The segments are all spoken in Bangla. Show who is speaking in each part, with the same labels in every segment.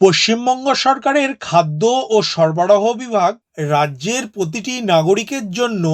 Speaker 1: পশ্চিমবঙ্গ সরকারের খাদ্য ও সরবরাহ বিভাগ রাজ্যের প্রতিটি নাগরিকের জন্য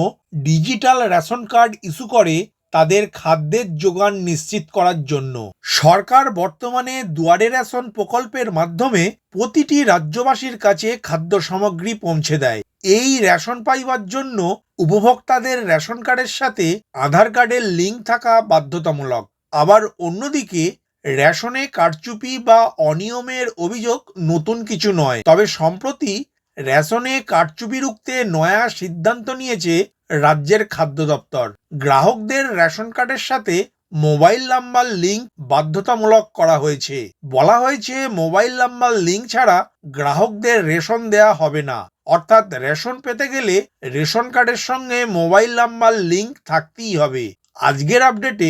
Speaker 1: ডিজিটাল রেশন কার্ড ইস্যু করে তাদের খাদ্যের যোগান নিশ্চিত করার জন্য। সরকার বর্তমানে দুয়ারে রেশন প্রকল্পের মাধ্যমে প্রতিটি রাজ্যবাসীর কাছে খাদ্য সামগ্রী পৌঁছে দেয়। এই রেশন পাইবার জন্য উপভোক্তাদের রেশন কার্ডের সাথে আধার কার্ডের লিঙ্ক থাকা বাধ্যতামূলক। আবার অন্যদিকে রেশনে কারচুপি বা অনিয়মের অভিযোগ নতুন কিছু নয়। তবে সম্প্রতি রেশনে কারচুপি রুখতে নয়া সিদ্ধান্ত নিয়েছে রাজ্যের খাদ্য দপ্তর। গ্রাহকদের রেশন কার্ডের সাথে মোবাইল নাম্বার লিঙ্ক বাধ্যতামূলক করা হয়েছে। বলা হয়েছে, মোবাইল নাম্বার লিঙ্ক ছাড়া গ্রাহকদের রেশন দেয়া হবে না। অর্থাৎ রেশন পেতে গেলে রেশন কার্ডের সঙ্গে মোবাইল নাম্বার লিঙ্ক থাকতেই হবে। আজকের আপডেটে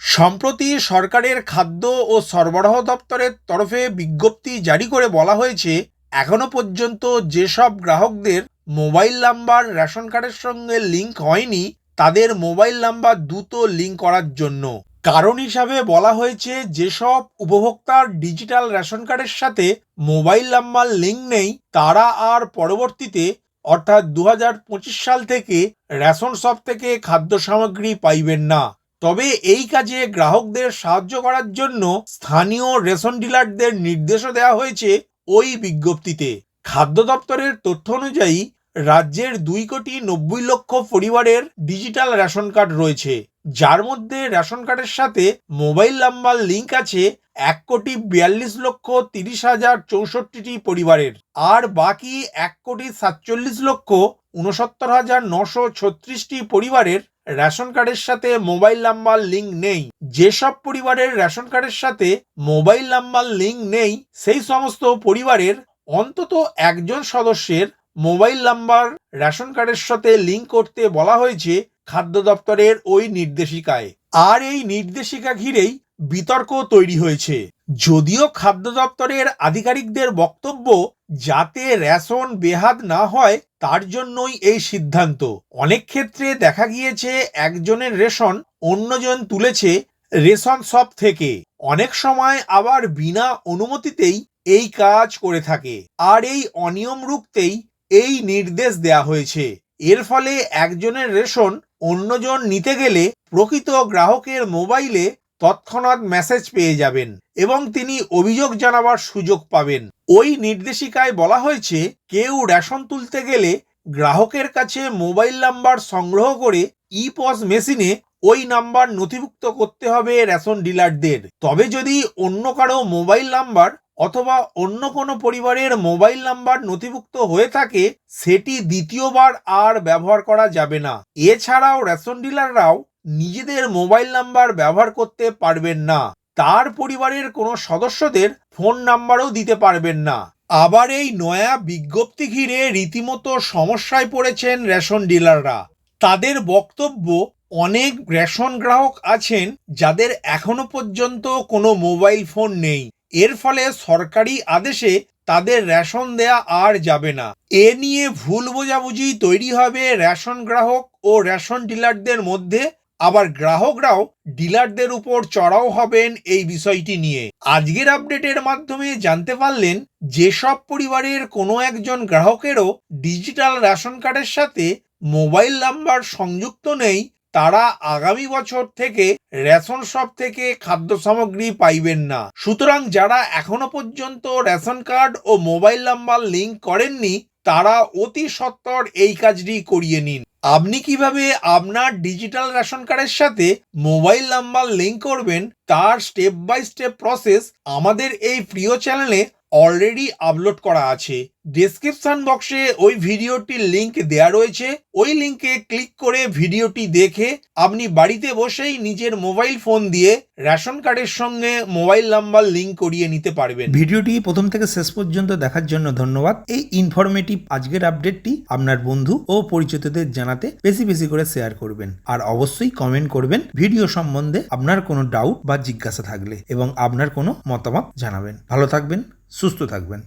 Speaker 1: সম্প্রতি সরকারের খাদ্য ও সরবরাহ দপ্তরের তরফে বিজ্ঞপ্তি জারি করে বলা হয়েছে, এখনও পর্যন্ত যেসব গ্রাহকদের মোবাইল নাম্বার, রেশন কার্ডের সঙ্গে লিংক হয়নি, তাদের মোবাইল নাম্বার দ্রুত লিংক করার জন্য। কারণ হিসাবে বলা হয়েছে, যেসব উপভোক্তার ডিজিটাল রেশন কার্ডের সাথে মোবাইল নাম্বার লিঙ্ক নেই, তারা আর পরবর্তীতে, অর্থাৎ দু হাজার পঁচিশ সাল থেকে রেশন শপ থেকে খাদ্য সামগ্রী পাইবেন না। তবে এই কাজে গ্রাহকদের সাহায্য করার জন্য স্থানীয় রেশন ডিলারদের নির্দেশও দেওয়া হয়েছে ওই বিজ্ঞপ্তিতে। খাদ্য দপ্তরের তথ্য অনুযায়ী রাজ্যের দুই কোটি নব্বই লক্ষ পরিবারের ডিজিটাল রেশন কার্ড রয়েছে। যার মধ্যে রেশন কার্ডের সাথে মোবাইল নাম্বার লিংক আছে এক কোটি বিয়াল্লিশ লক্ষ তিরিশ হাজার চৌষট্টিটি পরিবারের। আর বাকি এক কোটি সাতচল্লিশ লক্ষ উনসত্তর হাজার নশো ছত্রিশটি পরিবারের রেশন কার্ডের সাথে মোবাইল নাম্বার লিঙ্ক নেই। যেসব পরিবারের রেশন কার্ডের সাথে মোবাইল নাম্বার লিঙ্ক নেই, সেই সমস্ত পরিবারের অন্তত একজন সদস্যের মোবাইল নাম্বার রেশন কার্ডের সাথে লিঙ্ক করতে বলা হয়েছে খাদ্য দপ্তরের ওই নির্দেশিকায়। আর এই নির্দেশিকা ঘিরেই বিতর্ক তৈরি হয়েছে। যদিও খাদ্য দপ্তরের আধিকারিকদের বক্তব্য যাতে রেশন বেহাত না হয়, তার জন্যই এই সিদ্ধান্ত। অনেক ক্ষেত্রে দেখা গিয়েছে, একজনের রেশন অন্যজন তুলেছে রেশন শপ থেকে। অনেক সময় আবার বিনা অনুমতিতেই এই কাজ করে থাকে। আর এই অনিয়ম রুখতেই এই নির্দেশ দেয়া হয়েছে। এর ফলে একজনের রেশন অন্যজন নিতে গেলে প্রকৃত গ্রাহকের মোবাইলে তৎক্ষণাৎ মেসেজ পেয়ে যাবেন এবং তিনি অভিযোগ জানাবার সুযোগ পাবেন। ওই নির্দেশিকায় বলা হয়েছে, কেউ রেশন তুলতে গেলে গ্রাহকের কাছে মোবাইল নাম্বার সংগ্রহ করে ই পস মেশিনে ওই নাম্বার নথিভুক্ত করতে হবে রেশন ডিলারদের। তবে যদি অন্য কারও মোবাইল নাম্বার অথবা অন্য কোনো পরিবারের মোবাইল নাম্বার নথিভুক্ত হয়ে থাকে, সেটি দ্বিতীয়বার আর ব্যবহার করা যাবে না। এছাড়াও রেশন ডিলাররাও নিজেদের মোবাইল নাম্বার ব্যবহার করতে পারবেন না। তার পরিবারের কোনো সদস্যদের ফোন নাম্বারও দিতে পারবেন না। আবার এই নয়া বিজ্ঞপ্তি ঘিরে রীতিমতো সমস্যায় পড়েছেন রেশন ডিলাররা। তাদের বক্তব্য, অনেক রেশন গ্রাহক আছেন যাদের এখনও পর্যন্ত কোনো মোবাইল ফোন নেই। এর ফলে সরকারি আদেশে তাদের রেশন দেয়া আর যাবে না। এ নিয়ে ভুল বোঝাবুঝি তৈরি হবে রেশন গ্রাহক ও রেশন ডিলারদের মধ্যে। আবার গ্রাহকরাও ডিলারদের উপর চড়াও হবেন এই বিষয়টি নিয়ে। আজকের আপডেটের মাধ্যমে জানতে পারলেন, যেসব পরিবারের কোনো একজন গ্রাহকেরও ডিজিটাল রেশন কার্ডের সাথে মোবাইল নাম্বার সংযুক্ত নেই, তারা আগামী বছর থেকে রেশন শপ থেকে খাদ্য সামগ্রী পাইবেন না। সুতরাং যারা এখনও পর্যন্ত রেশন কার্ড ও মোবাইল নাম্বার লিংক করেননি, তারা অতি সত্বর এই কাজটি করিয়ে নিন। আপনি কীভাবে আপনার ডিজিটাল রেশন কার্ডের সাথে মোবাইল নাম্বার লিঙ্ক করবেন, তার স্টেপ বাই স্টেপ প্রসেস আমাদের এই প্রিয় চ্যানেলে অলরেডি আপলোড করা আছে। ডেসক্রিপশন বক্সে ওই ভিডিওটির লিংক দেওয়া রয়েছে। ওই লিংকে ক্লিক করে ভিডিওটি দেখে আপনি বাড়িতে বসেই নিজের মোবাইল ফোন দিয়ে রেশন কার্ডের সঙ্গে মোবাইল নাম্বার লিংক করিয়ে নিতে পারবেন।
Speaker 2: ভিডিওটি প্রথম থেকে শেষ পর্যন্ত দেখার জন্য ধন্যবাদ। এই ইনফরমেটিভ আজকের আপডেটটি আপনার বন্ধু ও পরিচিতদের জানাতে বেশি বেশি করে শেয়ার করবেন। আর অবশ্যই কমেন্ট করবেন ভিডিও সম্বন্ধে আপনার কোনো ডাউট বা জিজ্ঞাসা থাকলে এবং আপনার কোনো মতামত জানাবেন। ভালো থাকবেন, সুস্থ থাকবেন।